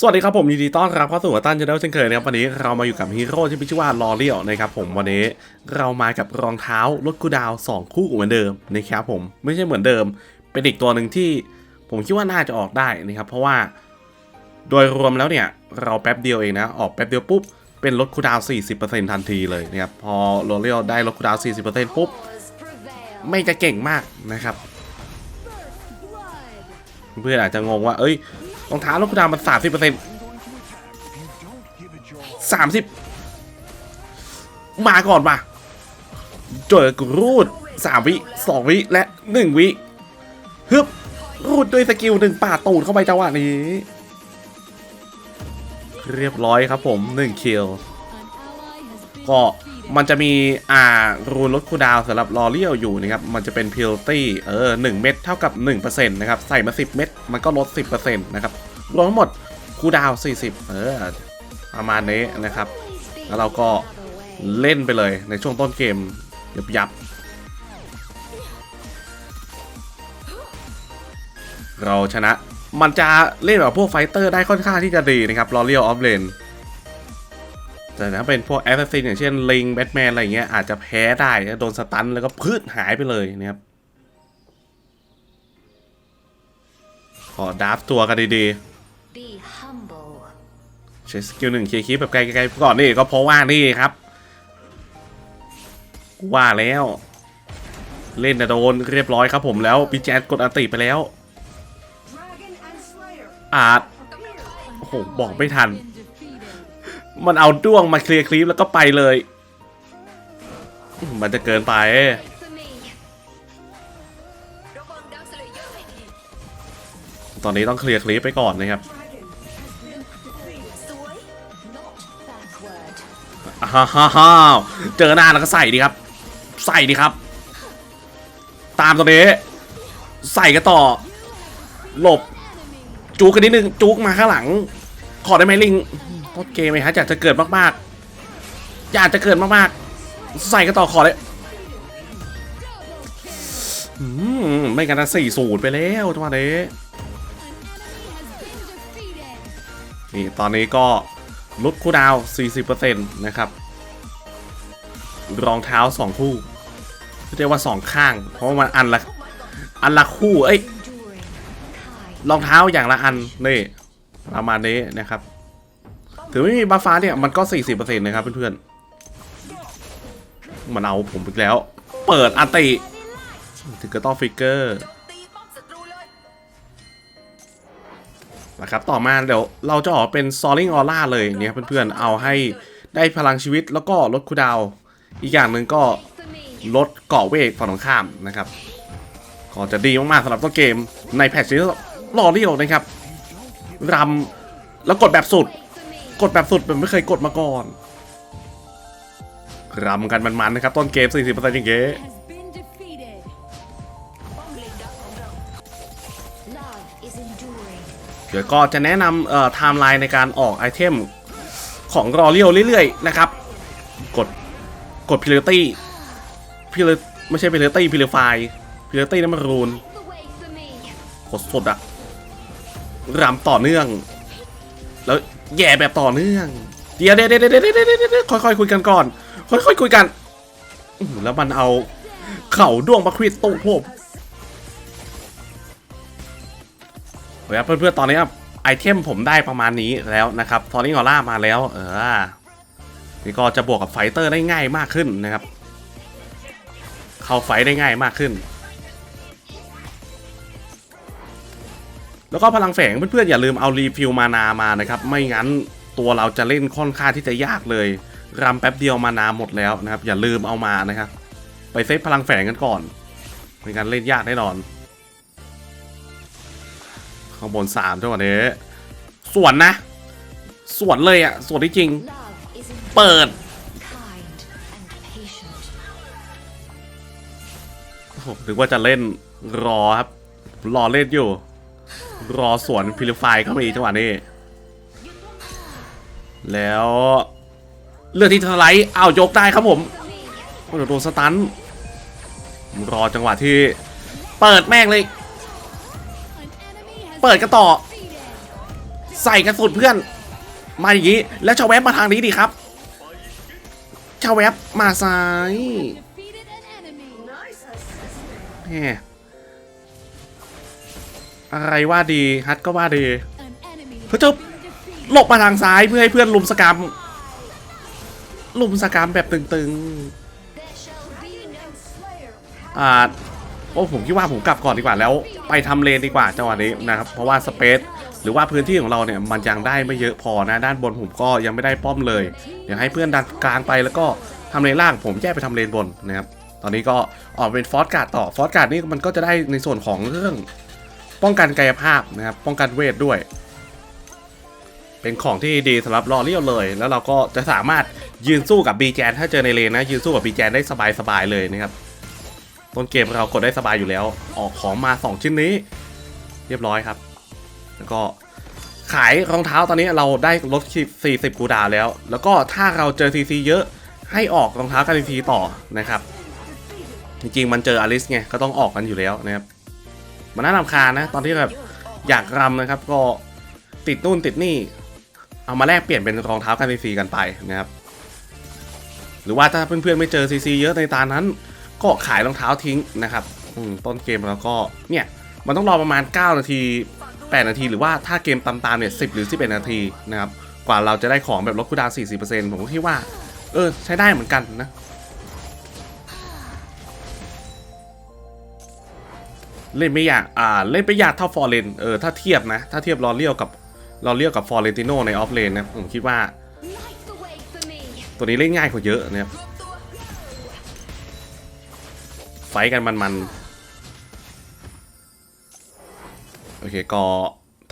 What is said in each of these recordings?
สวัสดีครับผมยินดีต้อนรับเข้าสู่ตันชาแนลเช่นเคยนะครับวันนี้เรามาอยู่กับฮีโร่ที่มีชื่อว่าลอเรียลนะครับผมวันนี้เรามากับรองเท้ารถกูดาว 2 คู่เหมือนเดิมนะครับผมไม่ใช่เหมือนเดิม เป็นอีกตัวหนึ่งที่ผมคิดว่าน่าจะออกได้นะครับเพราะว่า โดยรวมแล้วเนี่ยเราแป๊บเดียวเองนะออกแป๊บเดียวปุ๊บเป็นลดคูดาวน์40%ทันทีเลยนะครับพอลอเรียลได้ลดคูดาวน์40%ปุ๊บไม่จะเก่งมากนะครับเพื่อนอาจจะงงว่าเอ้ย รองเท้าลดคูลดาวน์มัน30% 30มาก่อนมาเจอกรูด3วิ2วิและ1วิฮึบรูดด้วยสกิลหนึ่งป่าตูดเข้าไปจังหวะนี้ เรียบร้อยครับผม1คิลก็ มันจะมีอ่ารูนลดคูดาวสำหรับลอเรียลอยู่นะครับ มันจะเป็นพิลตี้เออ1เม็ดเท่ากับ 1%นะครับ ใส่มา 10 เม็ดมันก็ลด 10%นะครับ รวมทั้งหมดคูดาว 40 เออ ประมาณนี้นะครับ แล้วเราก็เล่นไปเลยในช่วงต้นเกม ยับยับ เราชนะ มันจะเล่นแบบพวกไฟเตอร์ได้ค่อนข้างที่จะดีนะครับลอเรียลออฟเลน แต่ถ้าเป็นพวกแอสซัสซินอย่างเช่นลิงแบทแมนอะไรเงี้ยอาจจะแพ้ได้นะโดนสตันแล้วก็พืชหายไปเลยนะครับขอดับตัวกันดี Be humble. ๆใช้สกิลหนึ่งเคลียร์คีปแบบไกลๆก่อนนี่ก็เพราะว่านี่ครับ ว่าแล้ว เล่นนะโดนเรียบร้อยครับผมแล้วพี่แจ๊ดกดอันติไปแล้วอาจโอ้โหบอกไม่ทัน มันเอาด้วงมาเคลียร์คลิปแล้วก็ไปเลย มันจะเกินไป ตอนนี้ต้องเคลียร์คลิปไปก่อนนะครับฮ่าฮ่าฮ่าเจอหน้าแล้วก็ใส่ดีครับ ใส่ดีครับ ตามตัวนี้ ใส่กันต่อ หลบ จูกกันนิดนึง จูกมาข้างหลัง ขอได้ไหมลิง คต้นเกมไหมฮะอยากจะเกิดมากๆ อยากจะเกิดมากๆ ใส่กันต่อขอเลยอืมไม่กันนะสี่สูตรไปแล้วจังหวะนี้นี่ตอนนี้ก็ลดคูลดาวน์40%นะครับ รองเท้า 2 คู่ เรียกว่า 2 ข้าง เพราะมันอันละ อันละคู่ เอ้ย รองเท้าอย่างละอัน นี่ ประมาณนี้นะครับ ถือไม่มีบัฟฟ้าเนี่ยมันก็ 40%นะครับเพื่อนๆมันเอาผมอีกแล้ว เปิดอันติถึงก็ต้องฟิกเกอร์นะครับต่อมาเดี๋ยวเราจะออกเป็นซอลลิงออร่าเลยเนี่ยเพื่อนๆเอาให้ได้พลังชีวิตแล้วก็ลดคูดาว อีกอย่างหนึ่งก็ลดเกาะเวกฝั่งตรงข้ามนะครับก็จะดีมากๆสำหรับต้นเกมในแพทช์นี้รอเรียวนะครับรำแล้วกดแบบสุด กดแบบสุดแบบไม่เคยกดมาก่อนรำกันมันๆนะครับ ต้นเกม 40%อย่างเงี้ยเดี๋ยวก็จะแนะนำเอ่อไทม์ไลน์ในการออกไอเทมของรอเรียวเรื่อยๆ นะครับ กดกดพิเลตี้พิเลไม่ใช่พิเลตี้พิเลไฟพิเลตี้นั่นมันรูนกดสดอะรำต่อเนื่อง แล้ว แย่แบบต่อเนื่องเดี๋ยวเดี๋ยวเดี๋ยวเดี๋ยวเดี๋ยวเดี๋ยวเดี๋ยวค่อยๆคุยกันก่อน ค่อยๆคุยกันแล้วมันเอา เข่าด้วงมาควิดตู้ผมเฮ้ยเพื่อนๆตอนนี้ไอเทมผมได้ประมาณนี้แล้วนะครับทอริงออร่ามาแล้ว เออนี่ก็จะบวกกับไฟเตอร์ได้ง่ายมากขึ้นนะครับ เข้าไฟได้ง่ายมากขึ้น แล้วก็พลังแฝงเพื่อนๆอย่าลืมเอารีฟิลมานามานะครับไม่งั้นตัวเราจะเล่นค่อนข้างที่จะยากเลยรำแป๊บเดียวมานาหมดแล้วนะครับ อย่าลืมเอามานะครับ ไปเซฟพลังแฝงกันก่อนไม่งั้นเล่นยากแน่นอนข้างบนสามจังหวะนี้ส่วนนะ สวนเลยอะสวนที่จริง เปิดผมนึกว่าจะเล่นรอครับ รอเล่นอยู่ รอสวนพิลิฟายเข้าไปอีกจังหวะนี้ แล้วเลือกที่ทไลท์อ้าวยกได้ครับผมโอ้โหโดนสตัน รอจังหวะที่ เปิดแม่งเลย เปิดกันต่อ ใส่กันสุดเพื่อน มาอย่างนี้ แล้วชาวแวบมาทางนี้ดีครับ ชาวแวบมาซ้ายแหม อะไรว่าดีฮัทก็ว่าดี An enemy เฮ้ยเจ้า has been defeated. หลบมาทางซ้ายเพื่อให้เพื่อนลุมสกรรมลุมสกรรมแบบตึง There shall be no slayer. ๆอ่าโอ้ผมคิดว่าผมกลับก่อนดีกว่าแล้ว ไปทำเลนดีกว่าจังหวะนี้นะครับเพราะว่าสเปซหรือว่าพื้นที่ของเราเนี่ยมันยังได้ไม่เยอะพอนะด้านบนผมก็ยังไม่ได้ป้อมเลย เดี๋ยวให้เพื่อนดันกลางไปแล้วก็ทำเลนล่างผมแยกไปทำเลนบนนะครับตอนนี้ก็ออกเป็นฟอสการ์ดต่อฟอสการ์ดนี่มันก็จะได้ในส่วนของเรื่อง ป้องกันกายภาพนะครับ ป้องกันเวทด้วย เป็นของที่ดีสำหรับรอเลี้ยวเลย แล้วเราก็จะสามารถยืนสู้กับบีแจนถ้าเจอในเลนนะ ยืนสู้กับบีแจนได้สบายๆเลยนะครับ ต้นเกมเรากดได้สบายอยู่แล้ว ออกของมา 2 ชิ้นนี้ เรียบร้อยครับ แล้วก็ขายรองเท้าตอนนี้เราได้ลด40 กูดาแล้ว แล้วก็ถ้าเราเจอ CC เยอะให้ออกรองเท้ากัน CC ต่อนะครับ จริงๆมันเจออลิสไงก็ต้องออกกันอยู่แล้วนะครับ มันน่ารำคาญนะ ตอนที่แบบอยากรำนะครับ ก็ติดนู่นติดนี่ เอามาแลกเปลี่ยนเป็นรองเท้ากัน CC กันไปนะครับ หรือว่าถ้าเพื่อนๆไม่เจอ CC เยอะในตานั้น ก็ขายรองเท้าทิ้งนะครับต้นเกมแล้วก็เนี่ยมันต้องรอประมาณ 9 นาที 8 นาที หรือว่าถ้าเกมตามๆเนี่ย10 หรือ 11 นาทีนะครับ กว่าเราจะได้ของแบบลดคูดาวน์40%ผมก็คิดว่า เออ ใช้ได้เหมือนกันนะ เล่นไม่ยากอ่าเล่นไม่ยากเท่าฟอร์เรนเออถ้าเทียบนะ ถ้าเทียบลอเลียวกับลอเลียวกับฟอร์เรนติโนในออฟเลนนะผมคิดว่า ตัวนี้เล่นง่ายกว่าเยอะนะครับไฟกันมันๆโอเคก็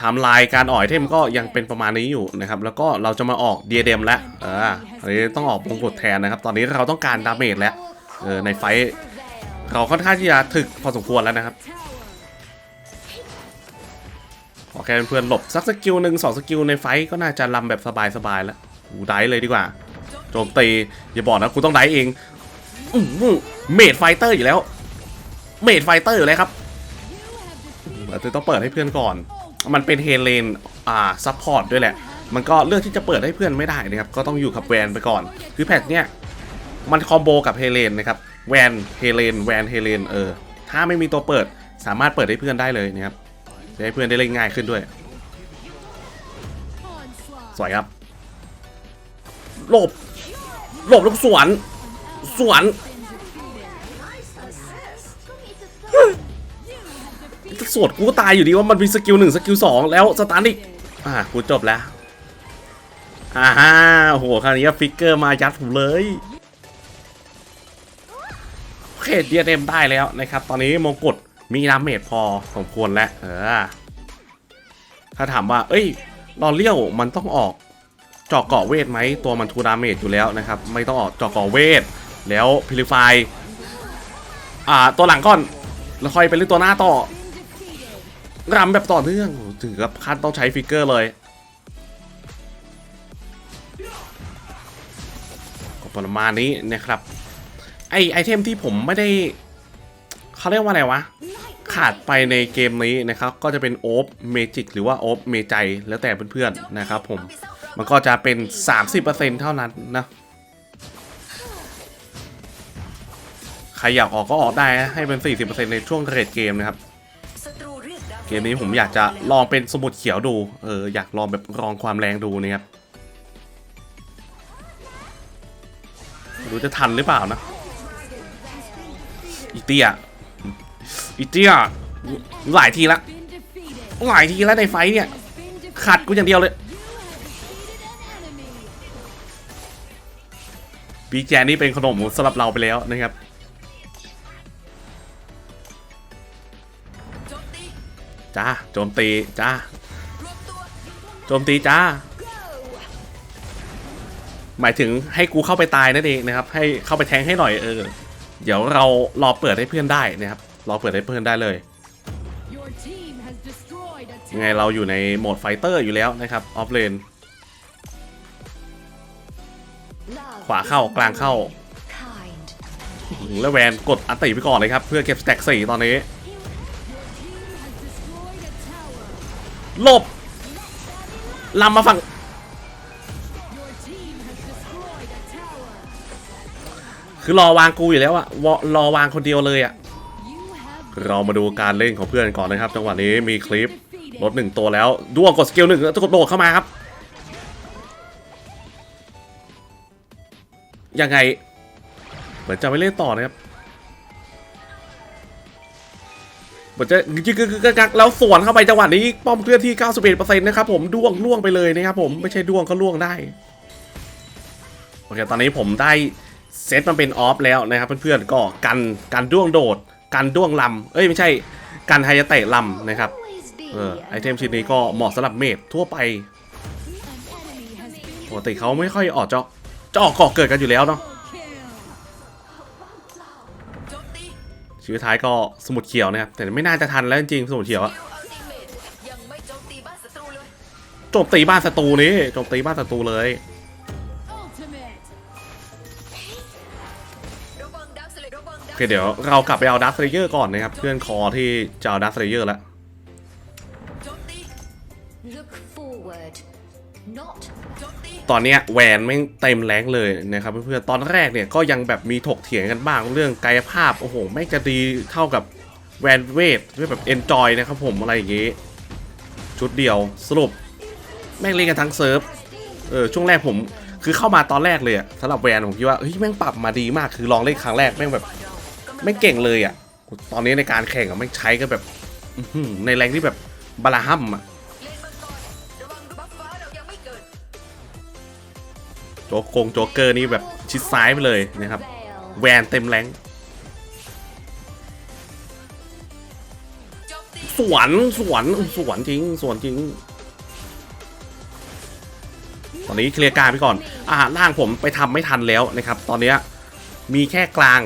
ทำลายการอ่อยเทมก็ยังเป็นประมาณนี้อยู่นะครับ แล้วก็เราจะมาออกเดียเดมแล้วเอออันนี้ต้องออกมงกุฎแทนนะครับ ตอนนี้เราต้องการดาเมจแล้วเออในไฟเราค่อนข้างที่จะถึกพอสมควรแล้วนะครับ ขอแค่เพื่อนหลบสักสกิลหนึ่งสองสกิลในไฟท์ก็น่าจะลำแบบสบายๆแล้วอูได้เลยดีกว่าโจมตีอย่าบอกนะกูต้องได้เองอื้อหือเมดไฟเตอร์อยู่แล้ว เมดไฟเตอร์อยู่แล้วครับต้องเปิดให้เพื่อนก่อน มันเป็นเฮเลนอ่าซัพพอร์ตด้วยแหละ มันก็เลือกที่จะเปิดให้เพื่อนไม่ได้นะครับ ก็ต้องอยู่กับแวนไปก่อน คือแพทเนี้ยมันคอมโบกับเฮเลนนะครับ แวนเฮเลนแวนเฮเลนเออ ถ้าไม่มีตัวเปิดสามารถเปิดให้เพื่อนได้เลยนะครับ จะให้เพื่อนได้เล่นง่ายขึ้นด้วย สวยครับหลบหลบลูกสวน สวนสวดกูก็ตายอยู่ดีว่ามันมีสกิลหนึ่งสกิลสองแล้วสตาร์อีกอ่ากูจบแล้วอ่าฮะโอ้โหคราวนี้ฟิกเกอร์มายัดผมเลยโอเคเดียเดมได้แล้วนะครับ ตอนนี้มงกุฎ มีดาเมจพอสมควรแล้วเออ ถ้าถามว่า เอ้ยลอเลี้ยวมันต้องออกเจาะเกาะเวทไหมตัวมันทูดาเมจอยู่แล้วนะครับ ไม่ต้องออกเจาะเกาะเวท แล้วพิลิฟายอ่าตัวหลังก่อน แล้วค่อยไปเล่นตัวหน้าต่อรำแบบต่อเนื่องถึงกับขั้นต้องใช้ฟิกเกอร์เลยก็ประมาณนี้นะครับ ไอไอเทมที่ผมไม่ได้เขาเรียกว่าอะไรวะ ขาดไปในเกมนี้นะครับ ก็จะเป็นโอฟเมจิกหรือว่าโอฟเมใจแล้วแต่เพื่อนๆนะครับผม มันก็จะเป็น 30%เท่านั้นนะใครอยากออกก็ออกได้นะให้เป็น 40%ในช่วงเรทเกมนะครับ เกมนี้ผมอยากจะลองเป็นสมุดเขียวดู เอออยากลองแบบลองความแรงดูนะครับไม่รู้จะทันหรือเปล่านะอีเตีย อีเตียหลายทีละหลายทีแล้วในไฟเนี่ยขัดกูอย่างเดียวเลยบีแจนี่เป็นขนมสำหรับเราไปแล้วนะครับจ้าโจมตีจ้าโจมตีจ้า หมายถึงให้กูเข้าไปตายนั่นเองนะครับ ให้เข้าไปแทงให้หน่อยเออ เดี๋ยวเรารอเปิดให้เพื่อนได้นะครับ รอเปิดให้เพื่อนได้เลย Your team has destroyed a ยังไงเราอยู่ในโหมดไฟเตอร์อยู่แล้วนะครับออฟเลน Love ขวาเข้ากลางเข้า kind. แล้วแวนกดอันติไปก่อนเลยครับ เพื่อเก็บสแต็กสี่ตอนนี้ Your team has destroyed a tower. หลบลำมาฝั่ง Your team has destroyed a tower. คือรอวางกูอยู่แล้วอะวรอวางคนเดียวเลยอะ You have เรามาดูการเล่นของเพื่อนก่อนนะครับ จังหวะนี้มีคลิปลดหนึ่งตัวแล้วด้วงกดสกิลหนึ่งแล้วกดโดดเข้ามาครับ ยังไง เหมือนจะไม่เล่นต่อนะครับเหมือนจะยึกกกักแล้วสวนเข้าไปจังหวะนี้ ป้อมเคลื่อนที่ 91%นะครับผมด้วงล่วงไปเลยนะครับผมไม่ใช่ด้วงก็ล่วงได้โอเคตอนนี้ผมได้เซตมันเป็นออฟแล้วนะครับเพื่อนๆก็กันกันด้วงโดด กันด้วงลำเอ้ยไม่ใช่กันไฮยาเตะลำนะครับเออไอเทมชิ้นนี้ก็เหมาะสำหรับเมดทั่วไปปกติเขาไม่ค่อยออกจะจะออกก่อเกิดกันอยู่แล้วเนาะชีวิตท้ายก็สมุดเขียวนะครับแต่ไม่น่าจะทันแล้วจริงๆสมุดเขียวอะอัลติเมทยังไม่โจมตีบ้านศัตรูเลยโจมตีบ้านศัตรูนี้โจมตีบ้านศัตรูเลย อเคเดี๋ยวเรากลับไปเอาดัสเลเยอร์ก่อนนะครับ เพื่อนคอที่จะเอาดัสเลเยอร์แล้ว ตอนเนี้ยแหวนไม่งเต็มแรงเลยนะครับเพื่อนๆตอนแรกเนี่ยก็ยังแบบมีถกเถียงกันบ้างเรื่องกายภาพ โอ้โห ไม่งจะดีเท่ากับแวนเวทที่แบบเอนจอยนะครับผมอะไรอย่างงี้ ชุดเดียวสรุป แม่งเล่นกันทั้งเซิร์ฟเออช่วงแรกผมคือเข้ามาตอนแรกเลยอะสำหรับแวนผมคิดว่าเฮ้ยแม่งปรับมาดีมากคือลองเล่นครั้งแรกแม่งแบบ ไม่เก่งเลยอะ ตอนนี้ในการแข่งอะไม่ใช้กันแบบในแรงที่แบบบาลาฮัมอะเลนมังกรระโจ๊กกงโจ๊กเกอร์นี่แบบชิดซ้ายไปเลยนะครับ แวนเต็มแรงสวนสวนสวนจริงสวนจริง ตอนนี้เคลียร์การไปก่อน อ่าล่างผมไปทำไม่ทันแล้วนะครับ ตอนเนี้ยมีแค่กลาง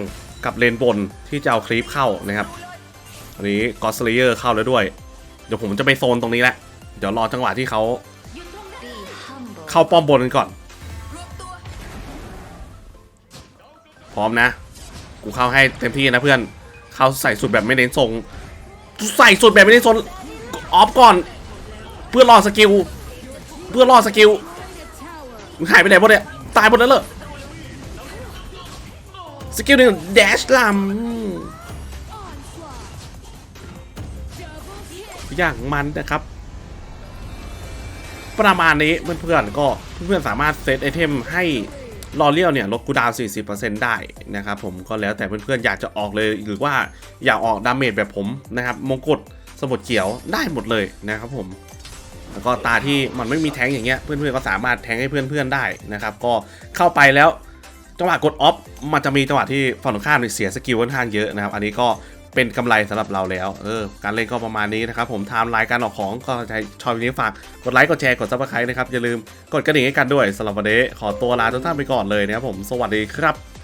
กับเลนบนที่จะเอาคลิปเข้านะครับตอนนี้กอสเลเยอร์เข้าแล้วด้วย เดี๋ยวผมจะไปโซนตรงนี้แหละ เดี๋ยวรอจังหวะที่เขาเข้าป้อมบนกันก่อน พร้อมนะ กูเข้าให้เต็มที่นะเพื่อน เข้าใส่สุดแบบไม่เน้นทรงใส่สุดแบบไม่เน้นทรงออฟก่อน เพื่อรอสกิล เพื่อรอสกิลหายไปไหนหมดเนี่ย ตายหมดแล้วเหรอ สกิลหนึ่งแดชลำอย่างมันนะครับ ประมาณนี้เพื่อนๆก็เพื่อนๆสามารถเซตไอเทมให้รอเลี้ยวเนี่ยลดกูดาวน์40%ได้นะครับผมก็แล้วแต่เพื่อนๆอยากจะออกเลยหรือว่าอยากออกดาเมจแบบผมนะครับมงกุฎสมุดเขียวได้หมดเลยนะครับผมแล้วก็ตาที่มันไม่มีแทงอย่างเงี้ยเพื่อนๆก็สามารถแทงให้เพื่อนๆได้นะครับ ก็เข้าไปแล้ว จังหวะกดออฟมันจะมีจังหวะที่ฝั่งตรงข้ามเนี่ยเสียสกิลค่อนข้างเยอะนะครับ อันนี้ก็เป็นกำไรสำหรับเราแล้ว เออ การเล่นก็ประมาณนี้นะครับ ผมไทม์ไลน์การออกของก็ใช้ชอบนี้ฝาก กดไลค์ กดแชร์ กดซับสไครต์นะครับ อย่าลืมกดกระดิ่งให้กันด้วยสำหรับวันนี้ขอตัวลาทุกท่านไปก่อนเลยนะครับผม สวัสดีครับ